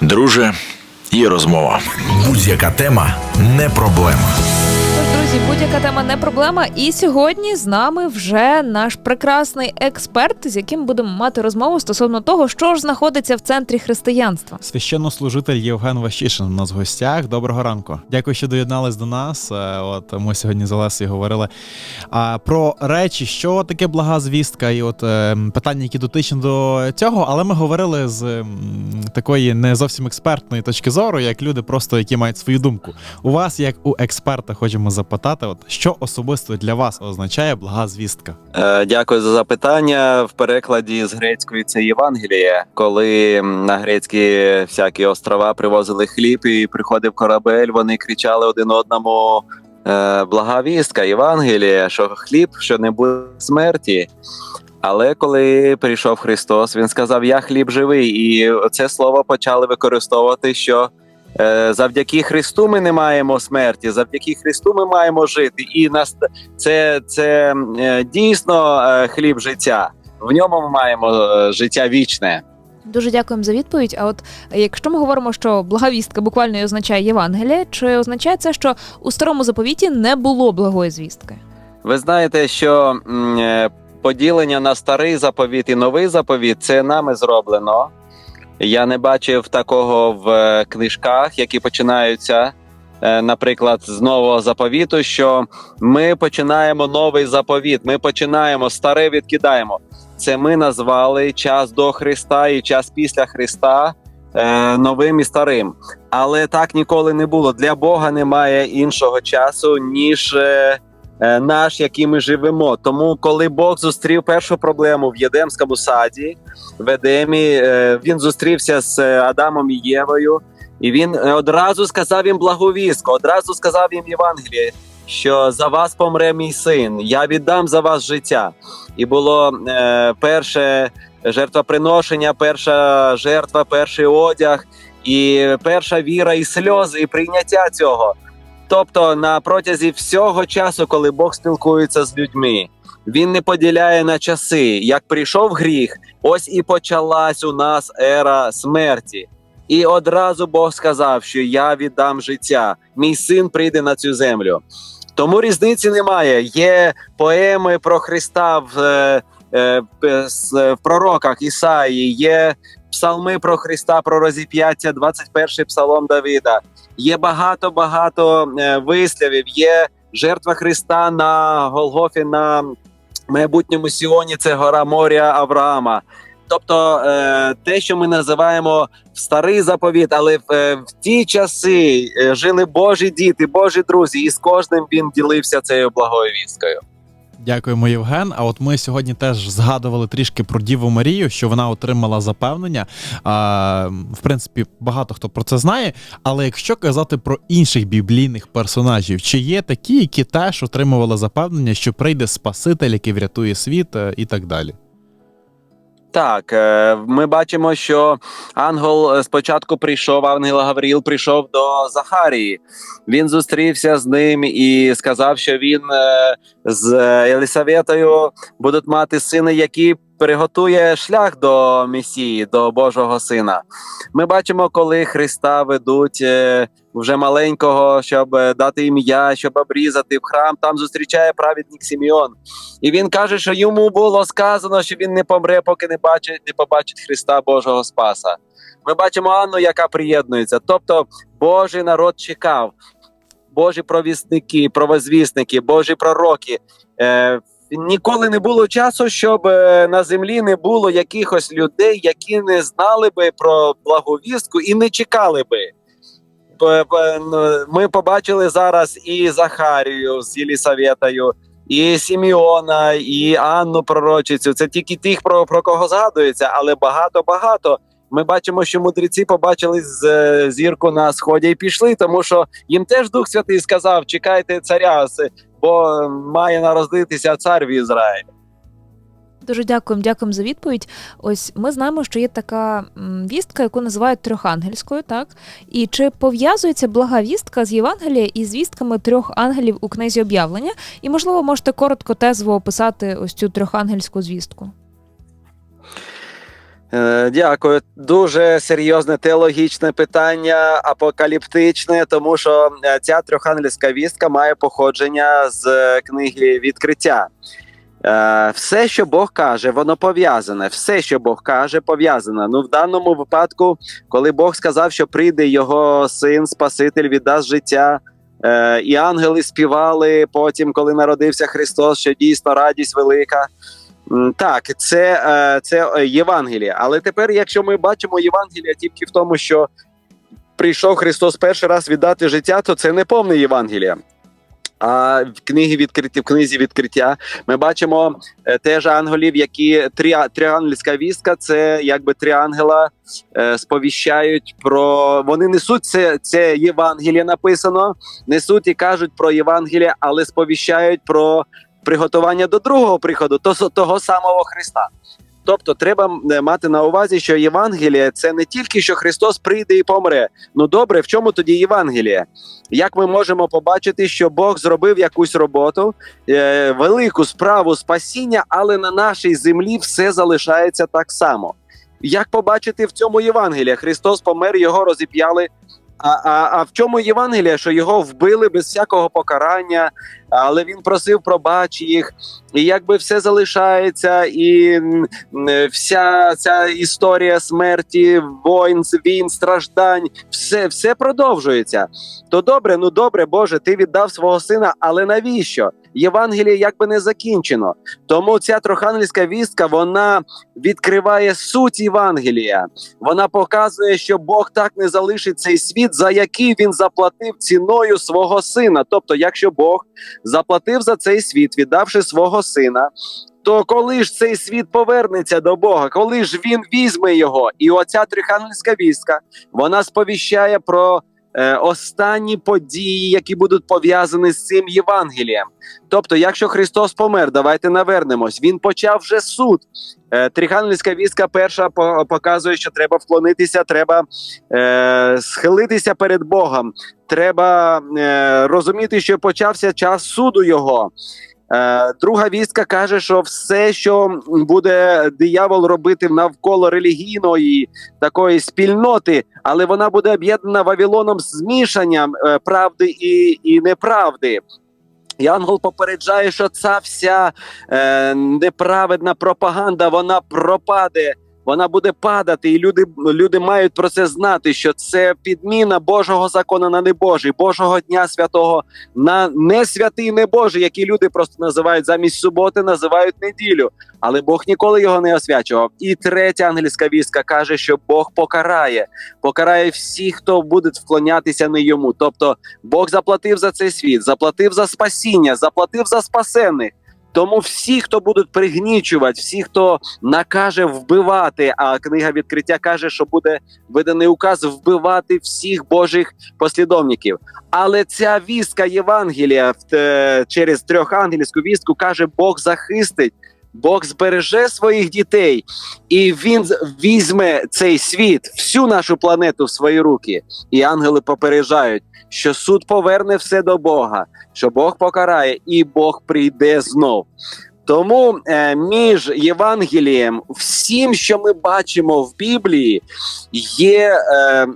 Друже, є розмова. Будь-яка тема не проблема. Друзі, будь-яка тема не проблема. І сьогодні з нами вже наш прекрасний експерт, з яким будемо мати розмову стосовно того, що ж знаходиться в центрі християнства. Священнослужитель Євген Ващишин у нас в гостях. Доброго ранку. Дякую, що доєднались до нас. Е, От ми сьогодні з Олесею говорили про речі, що таке блага звістка, і от е, питання, які дотичні до цього. Але ми говорили з такої не зовсім експертної точки зору, як люди, просто які мають свою думку. У вас, як у експерта, хочемо запитати, от що особисто для вас означає блага звістка? Е, Дякую за запитання. В перекладі з грецької це Євангеліє, коли на грецькі всякі острова привозили хліб і приходив корабель. Вони кричали один одному. е, Блага вістка, Євангеліє, що хліб, що не буде смерті. Але коли прийшов Христос, він сказав: Я хліб живий, і це слово почали використовувати, що завдяки Христу ми не маємо смерті, завдяки Христу ми маємо жити. І нас це, це е, дійсно е, хліб життя. В ньому ми маємо е, життя вічне. Дуже дякуємо за відповідь. А от якщо ми говоримо, що благовістка буквально і означає Євангеліє, чи означає це, що у старому заповіті не було благої звістки? Ви знаєте, що е, поділення на старий заповіт і новий заповіт це нами зроблено. Я не бачив такого в е, книжках, які починаються, е, наприклад, з нового заповіту. Що ми починаємо новий заповіт, ми починаємо старе відкидаємо. Це ми назвали час до Христа і час після Христа е, новим і старим. Але так ніколи не було. Для Бога немає іншого часу, ніж. Е, наш, який ми живемо. Тому, коли Бог зустрів першу проблему в Єдемському саді, в Едемі, е, він зустрівся з е, Адамом і Євою, і він одразу сказав їм благовістку, одразу сказав їм Євангеліє, що за вас помре мій син, я віддам за вас життя. І було перше жертвоприношення, перша жертва, перший одяг, і перша віра, і сльози, і прийняття цього. Тобто, на протязі всього часу, коли Бог спілкується з людьми, він не поділяє на часи. Як прийшов гріх, ось і почалась у нас ера смерті. І одразу Бог сказав, що я віддам життя, мій син прийде на цю землю. Тому різниці немає. Є поеми про Христа в, е, е, в пророках Ісаї, є псалми про Христа, про розіп'яття, 21-й псалом Давида. Є багато багато е, висловів. Є жертва Христа на Голгофі на майбутньому Сіоні. Це гора моря Авраама. Тобто е, те, що ми називаємо старий заповіт, але в, е, в ті часи жили Божі діти, Божі друзі, і з кожним він ділився цією благою вісткою. Дякуємо, Євген. А от ми сьогодні теж згадували трішки про Діву Марію, що вона отримала запевнення. А, в принципі, багато хто про це знає. Але якщо казати про інших біблійних персонажів, чи є такі, які теж отримували запевнення, що прийде Спаситель, який врятує світ е, і так далі? Так, е, ми бачимо, що ангел е, спочатку прийшов, ангел Гавріл прийшов до Захарії. Він зустрівся з ним і сказав, що він е, з Єлисаветою будуть мати сина, який приготує шлях до Месії, до Божого сина. Ми бачимо, коли Христа ведуть е, вже маленького, щоб е, дати ім'я, щоб обрізати в храм. Там зустрічає праведник Сімеон. І він каже, що йому було сказано, що він не помре, поки не бачить, не побачить Христа Божого Спаса. Ми бачимо Анну, яка приєднується. Тобто Божий народ чекав, Божі провісники, провозвісники, Божі пророки. Е, Ніколи не було часу, щоб е, на землі не було якихось людей, які не знали би про благовістку і не чекали би. Ми побачили зараз і Захарію з Єлісаветою, і Сіміона, і Анну пророчицю. Це тільки тих, про, про кого згадується, але багато-багато. Ми бачимо, що мудреці побачили з е, зірку на сході і пішли, тому що їм теж Дух Святий сказав: чекайте царя, бо має народитися цар в Ізраїлі. Дуже дякуємо, дякуємо за відповідь. Ось ми знаємо, що є така вістка, яку називають трьохангельською, так? І чи пов'язується блага вістка з Євангелія і з вістками трьох ангелів у книзі об'явлення? І, можливо, можете коротко тезово описати ось цю трьохангельську звістку. Е, Дякую. Дуже серйозне теологічне питання, апокаліптичне, тому що е, ця трьохангельська вістка має походження з е, книги відкриття. Все, що Бог каже, воно пов'язане. Все, що Бог каже, пов'язане. Ну, в даному випадку, коли Бог сказав, що прийде його син, Спаситель, віддасть життя. І ангели співали потім, коли народився Христос, що дійсно радість велика. Так, це, е, це е, Євангеліє. Але тепер, якщо ми бачимо Євангелія тільки в тому, що прийшов Христос перший раз віддати життя, то це не повне Євангеліє. А в книгі відкриті в книзі відкриття ми бачимо е, теж ангелів, які три, тріангельська вістка, це якби три ангела е, сповіщають про вони несуть це, це Євангеліє написано, несуть і кажуть про Євангеліє, але сповіщають про приготування до другого приходу, то, того самого Христа. Тобто, треба е, мати на увазі, що Євангеліє це не тільки що Христос прийде і помре. Ну добре, в чому тоді Євангеліє? Як ми можемо побачити, що Бог зробив якусь роботу, е, велику справу спасіння, але на нашій землі все залишається так само. Як побачити в цьому Євангелія? Христос помер, його розіп'яли. А, а, а в чому Євангелія, що його вбили без всякого покарання, але він просив пробач їх, і якби все залишається, і вся ця історія смерті, воїн, війн, страждань, все, все продовжується. То добре, ну добре, Боже, ти віддав свого сина, але навіщо? Євангеліє якби не закінчено. Тому ця трохангельська вістка вона відкриває суть Євангелія. Вона показує, що Бог так не залишить цей світ, за який він заплатив ціною свого сина. Тобто, якщо Бог заплатив за цей світ, віддавши свого сина. То коли ж цей світ повернеться до Бога, коли ж він візьме його, і оця трихангельська вістка вона сповіщає про останні події, які будуть пов'язані з цим Євангелієм. Тобто, якщо Христос помер, давайте навернемось. Він почав вже суд. Е, Трихангельська вістка перша по- показує, що треба вклонитися, треба е, схилитися перед Богом. Треба е, розуміти, що почався час суду його. Е, друга вістка каже, що все, що буде диявол робити навколо релігійної такої спільноти, але вона буде об'єднана Вавилоном змішанням е, правди і, і неправди. Янгол попереджає, що ця вся е, неправедна пропаганда вона пропаде, вона буде падати, і люди, люди мають про це знати, що це підміна Божого закону на небожий, Божого дня святого на не святий не Божий, які люди просто називають замість суботи, називають неділю. Але Бог ніколи його не освячував. І третя ангельська вістка каже, що Бог покарає, покарає всіх, хто буде вклонятися не йому. Тобто Бог заплатив за цей світ, заплатив за спасіння, заплатив за спасених. Тому всі, хто будуть пригнічувати, всі, хто накаже вбивати, а книга відкриття каже, що буде виданий указ вбивати всіх Божих послідовників. Але ця вістка Євангелія те- через трьохангельську вістку каже, Бог захистить. Бог збереже своїх дітей, і він візьме цей світ, всю нашу планету в свої руки. І ангели попереджають, що суд поверне все до Бога, що Бог покарає, і Бог прийде знов. Тому е, між Євангелієм, всім, що ми бачимо в Біблії, є е,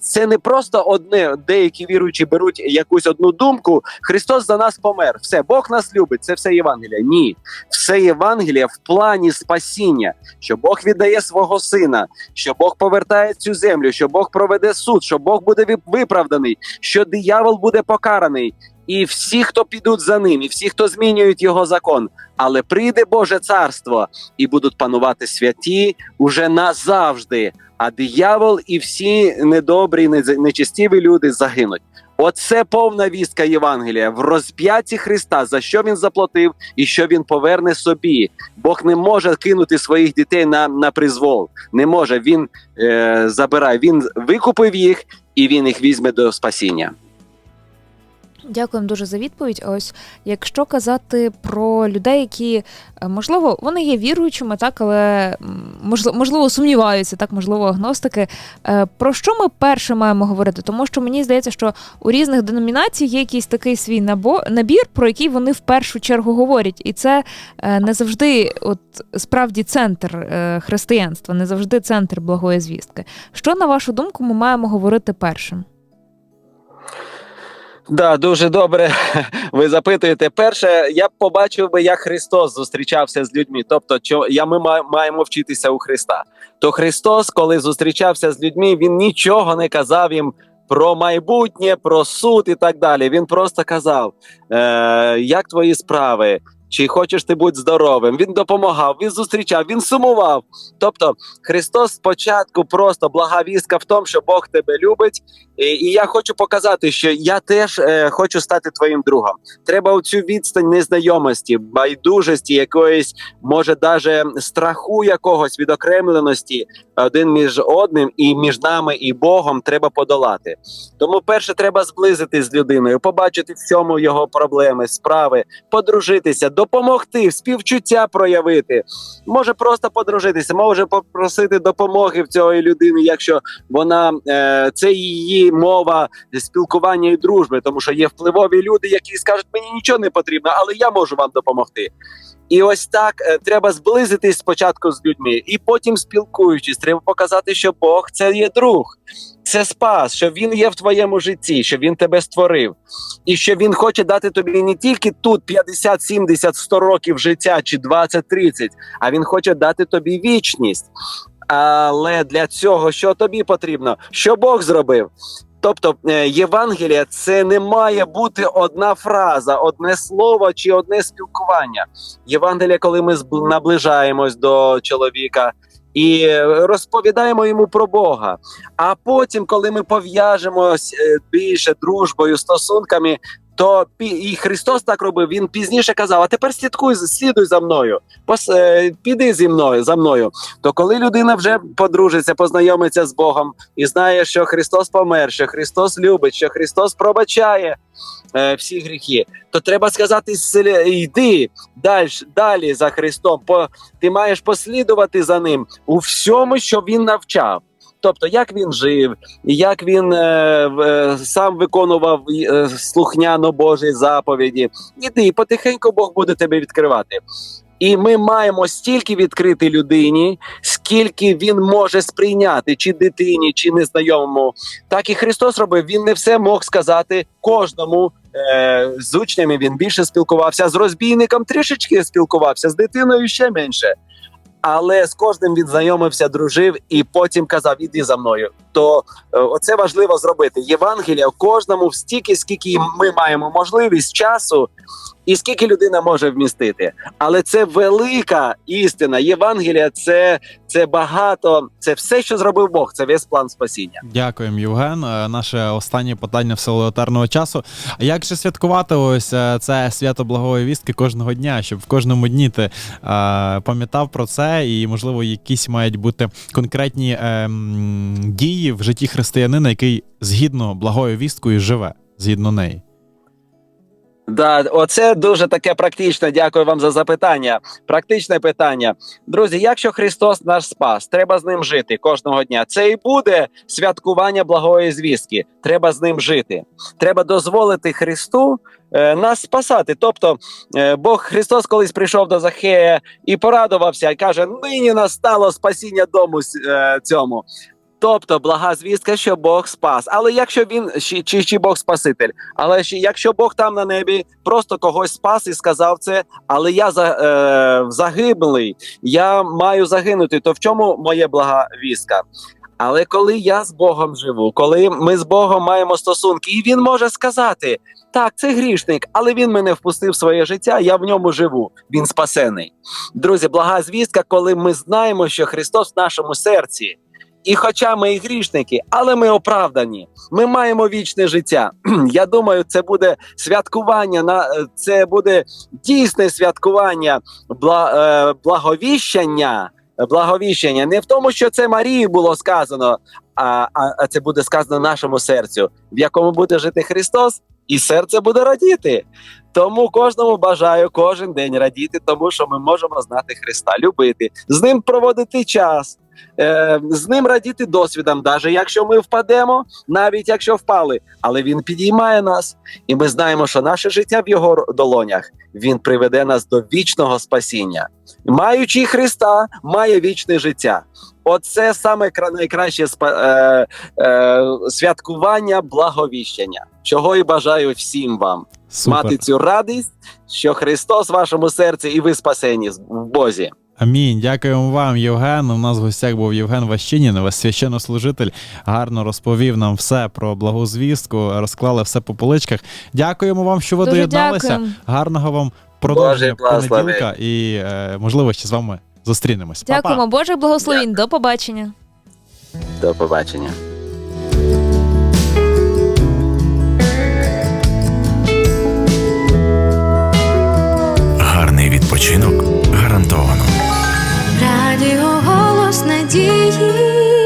це не просто одне. Деякі віруючі беруть якусь одну думку. Христос за нас помер. Все, Бог нас любить. Це все Євангелія. Ні, все Євангелія в плані спасіння, що Бог віддає свого сина, що Бог повертає цю землю, що Бог проведе суд, що Бог буде виправданий, що диявол буде покараний. І всі, хто підуть за ним, і всі, хто змінюють його закон, але прийде Боже царство, і будуть панувати святі уже назавжди. А диявол і всі недобрі, нечестиві люди загинуть. Оце повна вістка Євангелія в розп'ятті Христа, за що він заплатив і що він поверне собі. Бог не може кинути своїх дітей на, на призвол. Не може. Він е, забирає. Він викупив їх і він їх візьме до спасіння. Дякуємо дуже за відповідь. Ось якщо казати про людей, які е, можливо вони є віруючими, так але можливо, можливо сумніваються, так можливо, агностики. е, Про що ми перше маємо говорити? Тому що мені здається, що у різних деномінацій є якийсь такий свій набір, про який вони в першу чергу говорять, і це е, не завжди, от справді, центр християнства, не завжди центр благої звістки. Що на вашу думку ми маємо говорити першим? Да, дуже добре. Ви запитуєте. Перше, я побачив би, як Христос зустрічався з людьми. Тобто, я ми ма- маємо вчитися у Христа. То Христос, коли зустрічався з людьми, він нічого не казав їм. Про майбутнє, про суд і так далі. Він просто казав: е, як твої справи, чи хочеш ти бути здоровим. Він допомагав, він зустрічав, він сумував. Тобто, Христос спочатку просто благовістка в тому, що Бог тебе любить, і, і я хочу показати, що я теж е, хочу стати твоїм другом. Треба у цю відстань незнайомості, байдужості, якоїсь, може, даже страху якогось відокремленості один між одним і між нами і Богом треба подолати. Тому перше треба зблизити з людиною, побачити в цьому його проблеми, справи, подружитися, допомогти, співчуття проявити. Може просто подружитися, може попросити допомоги в цієї людини, якщо вона е, це її мова спілкування і дружби, тому що є впливові люди, які скажуть, мені нічого не потрібно, але я можу вам допомогти. І ось так е, треба зблизитись спочатку з людьми, і потім спілкуючись, треба показати, що Бог це є друг, це спас, що він є в твоєму житті, що він тебе створив, і що він хоче дати тобі не тільки тут 50, 70, 100 років життя чи 20, 30, а він хоче дати тобі вічність. Але для цього що тобі потрібно? Що Бог зробив? Тобто е, Євангелія це не має бути одна фраза, одне слово чи одне спілкування. Євангелія, коли ми наближаємось до чоловіка і розповідаємо йому про Бога. А потім, коли ми пов'яжемось е, більше дружбою, стосунками, то і Христос так робив. Він пізніше казав: а тепер слідкуй, слідуй за мною, пос, е, піди зі мною за мною. То коли людина вже подружиться, познайомиться з Богом і знає, що Христос помер, що Христос любить, що Христос пробачає е, всі гріхи, то треба сказати: «Селя- йди далі, далі за Христом. По, ти маєш послідувати за ним у всьому, що він навчав. Тобто, як він жив, як він е, е, сам виконував е, слухняно Божі заповіді. Іди, потихеньку Бог буде тебе відкривати. І ми маємо стільки відкрити людині, скільки він може сприйняти, чи дитині, чи незнайомому. Так і Христос робив. Він не все мог сказати кожному. Е, з учнями він більше спілкувався, з розбійником трішечки спілкувався, з дитиною ще менше. Але з кожним він знайомився, дружив і потім казав: Іди за мною. То е, оце важливо зробити. Євангелія в кожному стільки, скільки ми маємо можливість часу, і скільки людина може вмістити. Але це велика істина. Євангелія це, це багато, це все, що зробив Бог. Це весь план спасіння. Дякуємо, Євген. Е, Наше останнє питання в силу часу. А як же святкувати ось е, це свято благої вістки кожного дня, щоб в кожному дні ти е, пам'ятав про це, і можливо якісь мають бути конкретні дії в житті християнина, який згідно благою вісткою живе, згідно неї. Да, оце дуже таке практичне. Дякую вам за запитання. Практичне питання. Друзі, якщо Христос наш спас, треба з ним жити кожного дня. Це і буде святкування благої звістки. Треба з ним жити. Треба дозволити Христу е, нас спасати. Тобто, е, Бог Христос колись прийшов до Захея і порадувався, і каже: нині настало спасіння дому е, цьому. Тобто, блага звістка, що Бог спас. Але якщо він чи, чи, чи Бог Спаситель, але ще якщо Бог там на небі просто когось спас і сказав це, але я за, е, загиблий, я маю загинути, то в чому моє блага вістка? Але коли я з Богом живу, коли ми з Богом маємо стосунки, і він може сказати: так, це грішник, але він мене впустив в своє життя, я в ньому живу. Він спасений. Друзі, блага звістка, коли ми знаємо, що Христос в нашому серці. І хоча ми і грішники, але ми оправдані. Ми маємо вічне життя. Я думаю, це буде святкування на е, це буде дійсне святкування е, благовіщення. Благовіщення не в тому, що це Марії було сказано, а, а це буде сказано нашому серцю, в якому буде жити Христос, і серце буде радіти. Тому кожному бажаю кожен день радіти, тому що ми можемо знати Христа, любити, з ним проводити час, е, з ним радіти досвідом, навіть якщо ми впадемо, навіть якщо впали, але він підіймає нас, і ми знаємо, що наше життя в його долонях він приведе нас до вічного спасіння. Маючи Христа, має вічне життя. Оце саме кра- найкраще спа- е, е, святкування благовіщення, чого і бажаю всім вам Супер. мати цю радість, що Христос в вашому серці, і ви спасені в Бозі. Амінь. Дякуємо вам, Євген. У нас в гостях був Євген Ващинін, священнослужитель. Гарно розповів нам все про благозвістку, розклали все по поличках. Дякуємо вам, що ви Дуже доєдналися. дякуємо. Гарного вам продовження понеділка і е, можливо ще з вами зустрінемось. Па-па. Дякуємо, Божих благословінь. До побачення. До побачення. Гарний відпочинок гарантовано. Радіо голос надії.